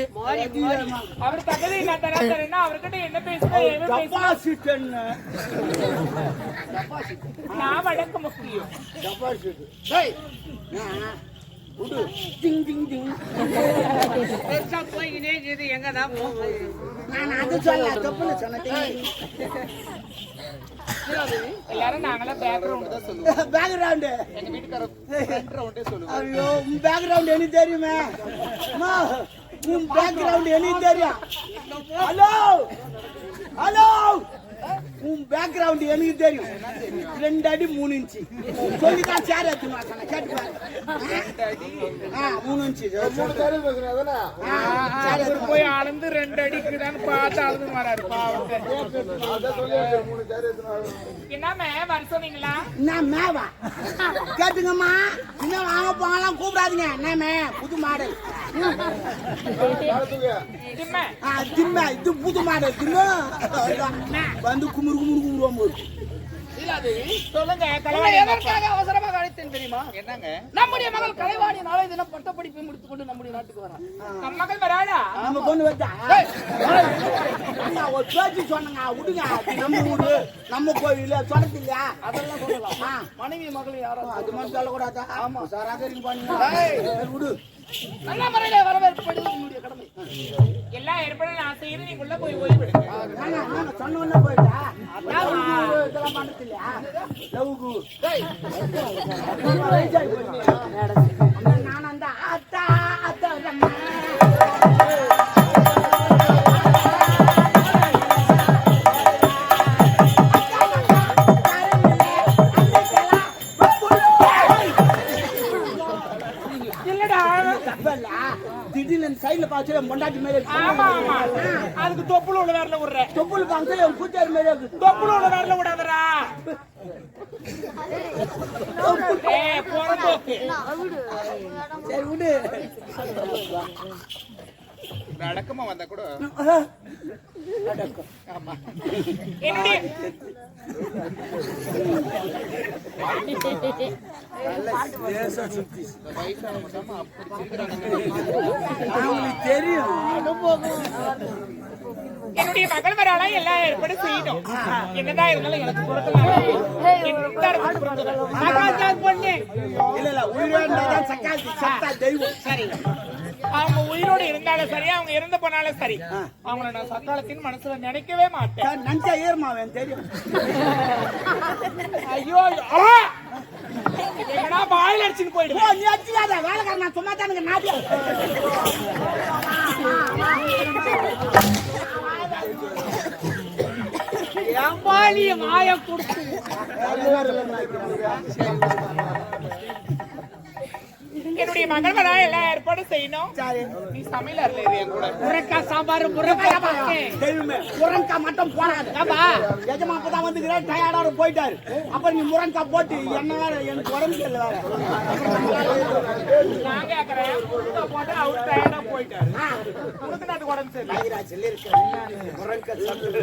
பேசுறேன் அவர் தகுதி நான் தரேன் தரேன்னா அவர்கிட்ட என்ன பேசுறேன் எது பேசுறேன். நான் வழக்கு முக்கியம். டெபாசிட். டேய், விடு. டிங், டிங், டிங். பெருசா போய்கினே இருக்குது. எங்க தான் போகுது? நான் அது சொல்ல தப்புன்னு சொன்னேன். எல்லாரும் நாங்களாம் பேக்ரவுண்ட் தான் சொல்லுவோம் பேக்ரவுண்டு எங்க வீட்டுக்காரர் ஃப்ரண்ட் ரவுண்டே சொல்லுவோம் ஐயோ பேக்ரவுண்ட் எனக்கு தெரியுமே. அம்மா, உன் பேக்ரவுண்ட் எனக்கு தெரியும் ஹலோ ஹலோ உன் பேக்ரவுண்ட் எனக்கு தெரியும் ரெண்டு அடி மூணு இன்ச்சு சொல்லிதான் சேர் எடுத்துமா சொன்ன கேட்டு. ஆ மூணு இன்ச்சு அவர். போய் அளந்து ரெண்டு அடிக்குதான்னு பார்த்து அளந்து பாவம் என்னமே வர சொன்னீங்களா என்ன மேவா கேட்டுங்கம்மா இன்னும் வாங்க போங்கலாம் கூப்பிடாதீங்க என்னமே புது மாடல் திம்மை ஆ, திம்மை இது புது மாடல் தின்னு வந்து குமுறு குமுறு குமுறுவோம் போது சொல்லுங்க எதற்காக அவசரமாக அழைத்தேன் தெரியுமா? என்னங்க? நம்முடைய மகள் கலைவாணி நாளை தினம் பட்ட படிப்பை முடித்துக் கொண்டு நம்முடைய நாட்டுக்கு வரான். நம்ம மகள் வராளா? நம்ம பொண்ணு வச்சா? ஒரு பேச்சு சொன்னங்க விடுங்க. நம்ம ஊரு நம்ம கோயில் சொன்னது இல்லையா அதெல்லாம் சொல்லலாம். மனைவி மகளை யாரும் அது மட்டும் சொல்லக்கூடாதா? ஆமா. சராசரி பண்ணி. ஏய். விடு. நல்ல முறையில வரவேற்படுவது உன்னுடைய கடமை. எல்லாம் ஏற்பட நான் செய்யறது நீங்க உள்ள போய் சொன்ன உடனே போயிட்டா? நான் திடீர்னு சைடுல பார்த்து மொண்டாட்டி மேல ஆமா ஆமா. அதுக்கு தொப்புல உள்ள வரல விடுற. தொப்புள் பார்த்து என் கூட்டார் மேல இருக்குது தொப்புல உள்ள வரல விடாதடா. ஏ சரி விடு. நடக்கமா வந்தா கூட. அவங்களுக்கு தெரியும். என்னுடைய மகள் வராளா எல்லாம் ஏற்பாடு செய்யணும். என்னதான் இருந்தாலும் எனக்கு பொறுத்தல பொண்ணு. இல்ல இல்ல உயிரோடு சக்காத்தி சத்தா தெய்வம். சரி. அவங்க உயிரோடு இருந்தாலும் சரி அவங்க இறந்து போனாலும் சரி அவங்கள நான் சக்காலத்தின் மனசுல நினைக்கவே மாட்டேன். நஞ்சா ஏறுமாவன் தெரியும். ஐயோ! எங்கடா பாயில் அடிச்சுன்னு ஓ போயிடுவேன் நீ அடிக்காத வேலைக்காரன் நான் சும்மா தானுங்க நாட்டியா? ஏம்பாளி மாய கொடுத்து. என்னுடைய மகள் வரா எல்லாம் ஏற்பாடு செய்யணும். சரி. நீ சமையல் என் கூட. முருக்கா சாம்பார் முருக்கா தெய்வமே. முரங்கா மட்டும் போடாது எஜமா அப்பதான் வந்துக்கிறேன் டயர்டா போயிட்டாரு. அப்புறம் நீ முரங்கா போட்டு என்ன வேற எனக்கு உடம்பு சரியில்லை வேற. நான் கேக்குறேன் முருங்கா போட்டு அவர் டயர்டா போயிட்டாரு. உனக்கு உடம்பு சரியில்லை? ஐயரா சொல்லியிருக்கேன் முரங்கா சாப்பிடு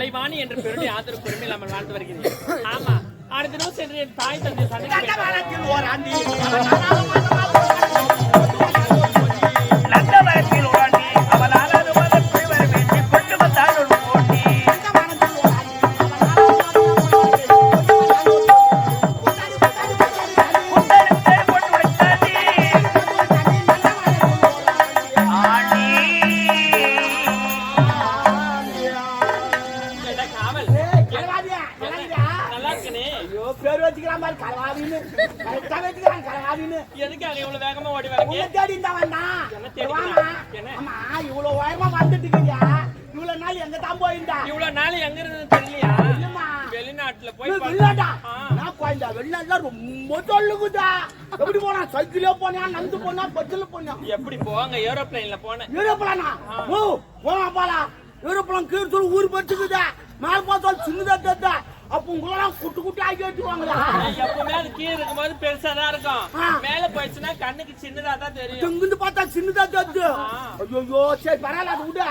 கலைவாணி என்ற பெருமை ஆதரவு பெருமை இல்லாமல் வாழ்ந்து வருகிறேன். ஆமா. அடுத்த நிமிஷம் சென்று என் தாய் தந்தை சந்தை தான் போயிருந்தா. இவ்வளவு நாள் எங்க இருந்து தெரியலையா. வெளிநாட்டுல போய் இது பா- வெளிநாடா ஆ. நான் குழந்தை வெளிநாட்டுல ரொம்ப தொல்லுக்குதா எப்படி போனா? சைக்கிளே போனா நடந்து போனா பஸ்ல போனா எப்படி போவாங்க? ஏரோப்ளைன்ல போனேன். யூரோப்ளானா ஓ போனா பாலா யூரோப்ளான் கீழ் சொல்லி ஊர் பட்டுக்குதா மேல பார்த்தா சின்னதா தத்தா அப்ப உங்களெல்லாம் குட்டு குட்டி ஆக்கி வச்சுருவாங்களா எப்பவுமே அது கீழே இருக்கும்போது பெருசா தான் இருக்கும். மேல போயிடுச்சுன்னா கண்ணுக்கு சின்னதா தான் தெரியும். இங்கிருந்து பார்த்தா சின்னதா தத்து ஐயோ சரி பரவாயில்ல அதை விடு.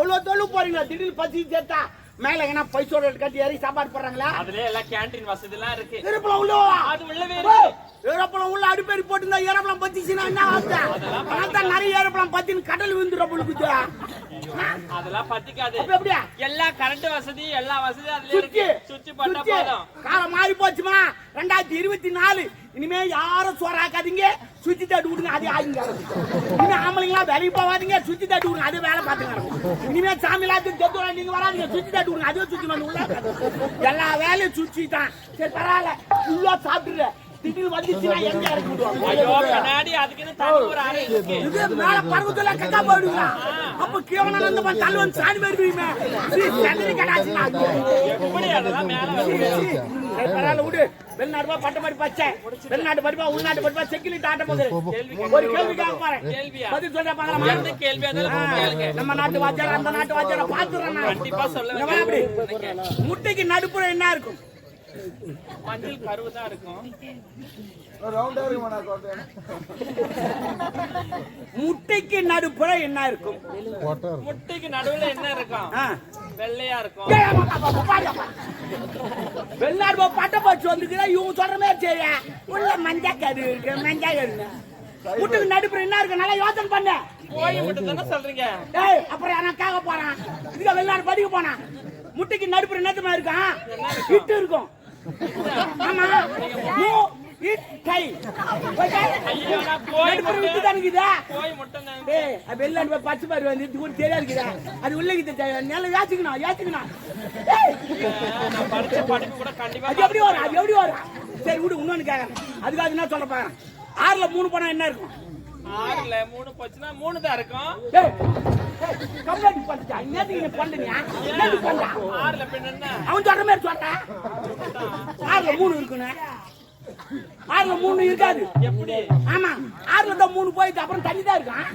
அவ்வளவு தொல்லு போறீங்களா? திடீர்னு பசி சேர்த்தா மேல எங்கன்னா பைசோட கட்டி ஏறி சாப்பாடு போடுறாங்களா? அதுலயே எல்லாம் கேண்டீன் வசதி எல்லாம் இருக்கு. ஏரோப்ளான் உள்ள. அது உள்ளவே ஏரோப்ளான் உள்ள அடிப்பேரி போட்டுருந்தா ஏரோப்ளான் பத்திச்சுன்னா என்ன ஆகுது? அதான் நிறைய ஏரோப்ளான் பத்தின்னு கடல் விழுந்துற பொழுது அதெல்லாம் பத்திக்காது. எப்படியா? எல்லா கரண்ட் வசதி எல்லா வசதியும் அதுல இருக்கு. காலம் மாறி போச்சுமா? ரெண்டாயிரத்தி இருபத்தி நாலு இனிமே யாரும் சோறாக்காதீங்க. சுத்தி தட்டு விடுங்க அதே ஆகுங்க. இனிமே ஆம்பளைங்களா வேலைக்கு போவாதீங்க சுத்தி தட்டு விடுங்க அதே வேலை பார்த்துங்க. இனிமே சாமி எல்லாத்தையும் தெத்து வர நீங்க வராதீங்க. சுத்தி தட்டு விடுங்க அதே சுத்தி வந்து உள்ள எல்லா வேலையும் சுத்தி தான் சரி பரவாயில்ல. ஃபுல்லா சாப்பிட்டுரு திடீர்னு வந்துச்சுன்னா எங்க இறக்கி விடுவாங்க கண்ணாடி அதுக்குன்னு தனி ஒரு அறை இருக்கு. இது மேல பருவத்துல கக்கா போயிடுங்க அப்ப கீவன வந்து தள்ளு வந்து சாணி போயிடுவீங்க சந்திரி கடாச்சுனா எப்படி அதெல்லாம் மேல வந்து பரவாயில்ல விடு. வெளிநாடு பா பட்ட மாதிரி பச்சேன் வெளிநாட்டு படிப்பா உள்நாட்டு படிப்பா செக்கிலிட்டு ஆட்ட போகுது. ஒரு கேள்வி கேட்க பாரு கேள்வியா? பதில் சொல்ல பாக்கலாம் எந்த கேள்வி நம்ம நாட்டு வாத்தியார் அந்த நாட்டு வாத்தியார பாத்துறேன் கண்டிப்பா அப்படி. முட்டைக்கு நடுப்புற என்ன இருக்கும்? மஞ்சள் கருவு தான் இருக்கும். முட்டைக்கு நடுப்புற என்ன இருக்கும்? முட்டைக்கு நடுவுல என்ன இருக்கும்? ஆ. வெள்ளையா இருக்கும். போய் பட்டை பச்சு வந்துக்கிறா இவங்க சொல்ற மாதிரி சரியா உள்ள மஞ்சா கரு இருக்கு மஞ்சா கரு. முட்டுக்கு நடுப்புற என்ன இருக்கு? நல்லா யோசனை பண்ண. கோழி முட்டை தானே சொல்றீங்க? ஏய் அப்புறம் எனக்கு கேட்க போறான்? இதுக்கு வெளிநாடு படிக்க போனான் முட்டைக்கு நடுப்புற என்னத்துமா இருக்கான் இட்டு இருக்கும். ஆமா மூ இட் கை. போய் பச்சை பாரு வந்து கூட தெரியாது இருக்குதா அது உள்ள கிட்ட நல்லா யாச்சிக்கணும் யாச்சிக்கணும். அது எப்படி வரும் அது எப்படி வரும்? சரி விடு இன்னொன்னு கேட்கறேன் அதுக்காக என்ன சொல்ல ஆறுல மூணு பணம் என்ன இருக்கும்? ஆறுல மூணு போச்சுன்னா மூணு தான் இருக்கும். கம்ப்ளைண்ட் பண்ணிட்டா? நீ ஆறுல பின்ன என்ன? அவன் சொல்ற மாதிரி சொல்றேன் ஆறுல மூணு இருக்குன்னு ஆறுல மூணு இருக்காது. எப்படி? ஆமா ஆறுல தான் மூணு போயிட்டு அப்புறம் தண்ணி தான் இருக்கான்.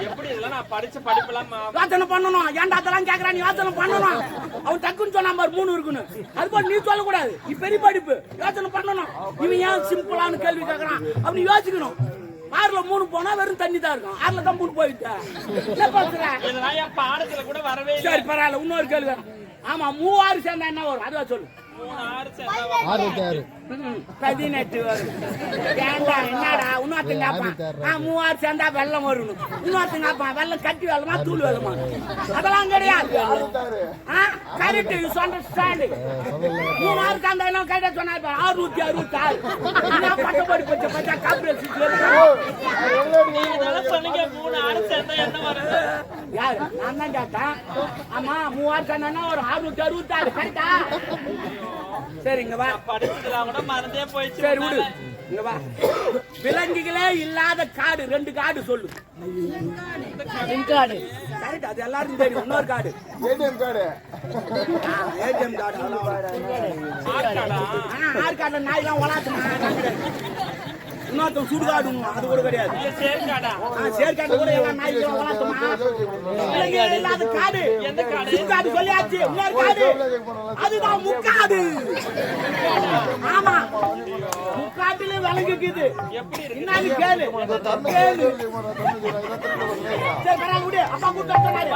எப்படி? இதெல்லாம் நான் படிச்ச படிப்பெல்லாம் மா- யோசனை பண்ணணும். ஏன்டா அதெல்லாம் கேக்குறான் யோசனை பண்ணணும். அவன் டக்குன்னு சொன்னா பாரு மூணு இருக்குன்னு. அது போல நீ சொல்லக்கூடாது. நீ பெரிய படிப்பு. யோசனை பண்ணணும். இவன் ஏன் சிம்பிளான கேள்வி கேக்குறான். அப்படி யோசிக்கணும். ஆறுல மூணு போனா வெறும் தண்ணி தான் இருக்கும். ஆறுல தான் மூணு போயிட்டு. என்ன பேசுற? இதெல்லாம் என் பாடத்துல கூட வரவே இல்லை. சரி பரவாயில்ல. இன்னொரு கேள்வி ஆமா மூவாறு சேர்ந்தா என்ன வரும்? அதுவா சொல்லு. மூணு ஆறு. பதினெட்டு வரும். ஏன்டா என்னடா இன்னொருத்தங்க கேட்பான் ஆ மூவாறு சேர்ந்தா வெள்ளம் வரும் இன்னொருத்தங்க கேட்பான் வெள்ளம் கட்டி வெள்ளமா தூள் வெள்ளமா அதெல்லாம் கிடையாது. ஆ கரெக்ட் யூ அண்டர்ஸ்டாண்ட் மூணு ஆறு சேர்ந்தா என்ன கரெக்டா சொன்னா இப்ப ஆறுநூத்தி அறுபத்தி ஆறு என்ன பட்டப்படி பச்சை பச்சை வருது யாரு? நான் தான் கேட்டேன். ஆமா மூவாறு சேர்ந்தா ஒரு ஆறுநூத்தி அறுபத்தி ஆறு கரெக்டா சரி இங்க வா. போயிடுச்சு சரி விடு இங்க வா விலங்குகளே இல்லாத காடு ரெண்டு காடு சொல்லு காடு கரெக்ட் அது எல்லாருக்கும் தெரியும் இன்னொரு காடு ஏடிஎம் கார்டு ஏடிஎம் வராது. ஆற்காடா ஆனா ஆற்காட்டுல நாய்லாம் வளர்த்துமா இன்னொருத்தன் சுடுகாடு அது கூட கிடையாது. சேர்க்காடா கூட எல்லாம் நாய்களும் வளர்த்துமா? இல்லாத காடு? சுடுகாடு சொல்லியாச்சு. இன்னொரு காடு. அதுதான் முக்காடு. ஆமா. முக்காட்டுல இருக்கு? என்னன்னு கேளு. கேளு. சரி பரவாயில்ல விடு. அப்பா கூட்டு? தெரியும்